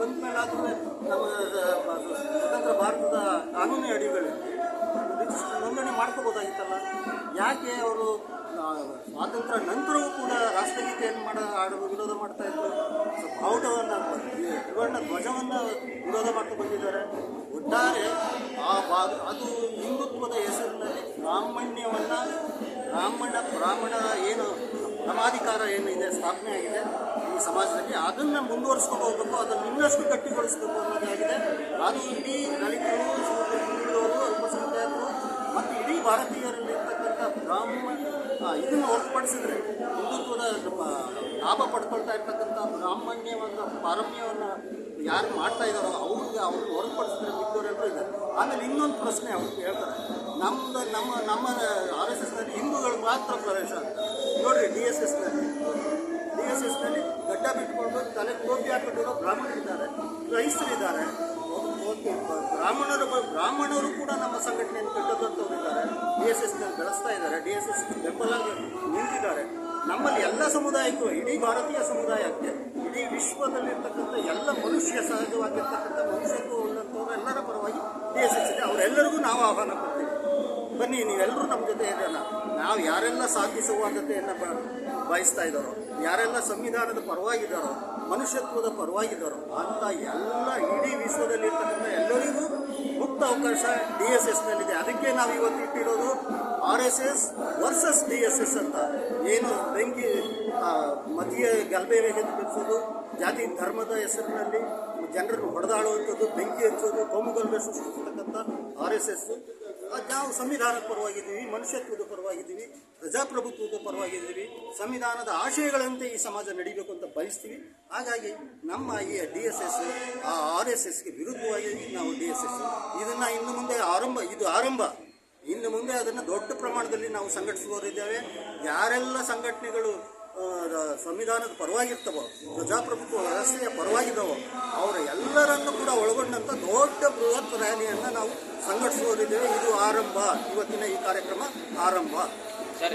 ಬಂದ ನಮ್ಮ ಸ್ವತಂತ್ರ ಭಾರತದ ಕಾನೂನು ಅಡಿಗಳು ನೋಂದಣಿ ಮಾಡ್ಕೋಬೋದಾಗಿತ್ತಲ್ಲ? ಯಾಕೆ ಅವರು ಸ್ವಾತಂತ್ರ್ಯ ನಂತರವೂ ಕೂಡ ರಾಷ್ಟ್ರಗೀತೆಯನ್ನು ಮಾಡ, ಆಡಲು ವಿರೋಧ ಮಾಡ್ತಾ ಇದ್ರು? ಬಾವುಟವನ್ನು ತ್ರಿವರ್ಣ ಧ್ವಜವನ್ನು ವಿರೋಧ ಮಾಡ್ತಾ ಬಂದಿದ್ದಾರೆ. ಒಟ್ಟಾರೆ ಆ ಭಾ ಅದು ಹಿಂದುತ್ವದ ಹೆಸರಿನಲ್ಲಿ ಬ್ರಾಹ್ಮಣ್ಯವನ್ನು, ಬ್ರಾಹ್ಮಣ ಬ್ರಾಹ್ಮಣ ಏನು ಪ್ರಮಾಧಿಕಾರ ಏನು ಇದೆ ಸ್ಥಾಪನೆ ಆಗಿದೆ ಸಮಾಜದಲ್ಲಿ ಅದನ್ನ ಮುಂದುವರಿಸ್ಕೊಂಡು ಹೋಗಬೇಕು ಅದನ್ನು ಇನ್ನಷ್ಟು ಗಟ್ಟಿಗೊಳಿಸಬೇಕು ಅನ್ನೋದಾಗಿದೆ ಅದು ಇಡೀ ದಲಿತರು ಹಿಂದುಳಿದವರು ಅಲ್ಪಸಂಖ್ಯಾತರು ಮತ್ತು ಇಡೀ ಭಾರತೀಯರಲ್ಲಿರ್ತಕ್ಕಂಥ ಬ್ರಾಹ್ಮಣ ಆ, ಇದನ್ನು ಹೊರತುಪಡಿಸಿದ್ರೆ ಹಿಂದುತ್ವದ ನಮ್ಮ ಲಾಭ ಪಡ್ಕೊಳ್ತಾ ಇರ್ತಕ್ಕಂಥ ಬ್ರಾಹ್ಮಣ್ಯವನ್ನು ಪಾರಮ್ಯವನ್ನು ಯಾರು ಮಾಡ್ತಾ ಇದ್ದಾರೋ ಅವ್ರಿಗೆ ಅವ್ರನ್ನ ಹೊರತುಪಡಿಸಿದ್ರೆ ಮಿಕ್ಕವರೆಲ್ಲರೂ ಇದೆ. ಆಮೇಲೆ ಇನ್ನೊಂದು ಪ್ರಶ್ನೆ ಅವ್ರು ಹೇಳ್ತಾರೆ ನಮ್ದು ನಮ್ಮ ನಮ್ಮ ಆರ್ ಎಸ್ ಎಸ್ನಲ್ಲಿ ಹಿಂದೂಗಳು ಮಾತ್ರ ಪ್ರವೇಶ ಅಂತ ಡಿ ಎಸ್ ಎಸ್ನಲ್ಲಿ. ಡಿ ಎಸ್ ಎಸ್ನಲ್ಲಿ ಬಿಟ್ಕೊಂಡು ತಲೆ ಟೋಪಿ ಹಾಕೊಂಡಿರೋ ಬ್ರಾಹ್ಮಣರಿದ್ದಾರೆ, ಕ್ರೈಸ್ತರಿದ್ದಾರೆ. ಬ್ರಾಹ್ಮಣರು ಬ್ರಾಹ್ಮಣರು ಕೂಡ ನಮ್ಮ ಸಂಘಟನೆಯನ್ನು ಕೆಟ್ಟದಂತವರಿದ್ದಾರೆ ಡಿ ಎಸ್ ಎಸ್ನಲ್ಲಿ ಬೆಳೆಸ್ತಾ ಇದ್ದಾರೆ ಡಿ ಎಸ್ ಎಸ್ ಬೆಂಬಲ ನಿಂತಿದ್ದಾರೆ. ನಮ್ಮಲ್ಲಿ ಎಲ್ಲ ಸಮುದಾಯಕ್ಕೂ, ಇಡೀ ಭಾರತೀಯ ಸಮುದಾಯಕ್ಕೆ, ಇಡೀ ವಿಶ್ವದಲ್ಲಿರ್ತಕ್ಕಂಥ ಎಲ್ಲ ಮನುಷ್ಯ, ಸಹಜವಾಗಿರ್ತಕ್ಕಂಥ ಮನುಷ್ಯತ್ವ ಎಲ್ಲರ ಪರವಾಗಿ ಡಿ ಎಸ್ ಎಸ್ ಇದೆ. ಅವರೆಲ್ಲರಿಗೂ ನಾವು ಆಹ್ವಾನ ಕೊಡ್ತೀವಿ. ಬನ್ನಿ, ನೀವೆಲ್ಲರೂ ನಮ್ಮ ಜೊತೆ ಇರೋಣ. ನಾವು ಯಾರೆಲ್ಲ ಸಾಧಿಸುವ ಬಯಸ್ತಾ ಇದ್ದಾರೋ ಯಾರೆಲ್ಲ ಸಂವಿಧಾನದ ಪರವಾಗಿದ್ದಾರೋ, ಮನುಷ್ಯತ್ವದ ಪರವಾಗಿದ್ದಾರೋ, ಅಂತ ಎಲ್ಲ ಇಡೀ ವಿಶ್ವದಲ್ಲಿ ಇರ್ತಕ್ಕಂಥ ಎಲ್ಲರಿಗೂ ಮುಕ್ತ ಅವಕಾಶ ಡಿ ಎಸ್ ಎಸ್ನಲ್ಲಿದೆ. ಅದಕ್ಕೆ ನಾವು ಇವತ್ತು ಇಟ್ಟಿರೋದು R S S versus D S S ಅಂತ. ಏನು ಬೆಂಕಿ ಮತೀಯ ಗಲಭೆ ಬೆಳೆಸೋದು ಜಾತಿ ಧರ್ಮದ ಹೆಸರಿನಲ್ಲಿ ಜನರನ್ನು ಹೊಡೆದಾಡುವಂಥದ್ದು, ಬೆಂಕಿ ಹಚ್ಚೋದು ಕೋಮುಗಲಭೆ ಸೃಷ್ಟಿಸ್ತಕ್ಕಂಥ ಆರ್ ಎಸ್ ಎಸ್. ನಾವು ಸಂವಿಧಾನದ ಪರವಾಗಿದ್ದೀವಿ, ಮನುಷ್ಯತ್ವದ ಪರವಾಗಿದ್ದೀವಿ, ಪ್ರಜಾಪ್ರಭುತ್ವದ ಪರವಾಗಿದ್ದೀವಿ, ಸಂವಿಧಾನದ ಆಶಯಗಳಂತೆ ಈ ಸಮಾಜ ನಡೀಬೇಕು ಅಂತ ಬಯಸ್ತೀವಿ. ಹಾಗಾಗಿ ನಮ್ಮ ಈ ಡಿ ಎಸ್ ಎಸ್, ಆ ಆರ್ ಎಸ್ ಎಸ್ಗೆ ವಿರುದ್ಧವಾಗಿ ನಾವು ಡಿ ಎಸ್ ಎಸ್ ಇದನ್ನು ಇನ್ನು ಮುಂದೆ ಆರಂಭ, ಇದು ಆರಂಭ. ಇನ್ನು ಮುಂದೆ ಅದನ್ನು ದೊಡ್ಡ ಪ್ರಮಾಣದಲ್ಲಿ ನಾವು ಸಂಘಟಿಸುವವರಿದ್ದೇವೆ. ಯಾರೆಲ್ಲ ಸಂಘಟನೆಗಳು ಸಂವಿಧಾನದ ಪರವಾಗಿರ್ತವೋ ಪ್ರಜಾಪ್ರಭುತ್ವ ವ್ಯವಸ್ಥೆಯ ಪರವಾಗಿದ್ದಾವೋ, ಅವರ ಎಲ್ಲರನ್ನು ಕೂಡ ಒಳಗೊಂಡಂಥ ದೊಡ್ಡ ಬೃಹತ್ ರ್ಯಾಲಿಯನ್ನು ನಾವು ಸಂಘಟಿಸುವುದಿದ್ದೇವೆ ಇದು ಆರಂಭ. ಇವತ್ತಿನ ಈ ಕಾರ್ಯಕ್ರಮ ಆರಂಭ. ಸರ್.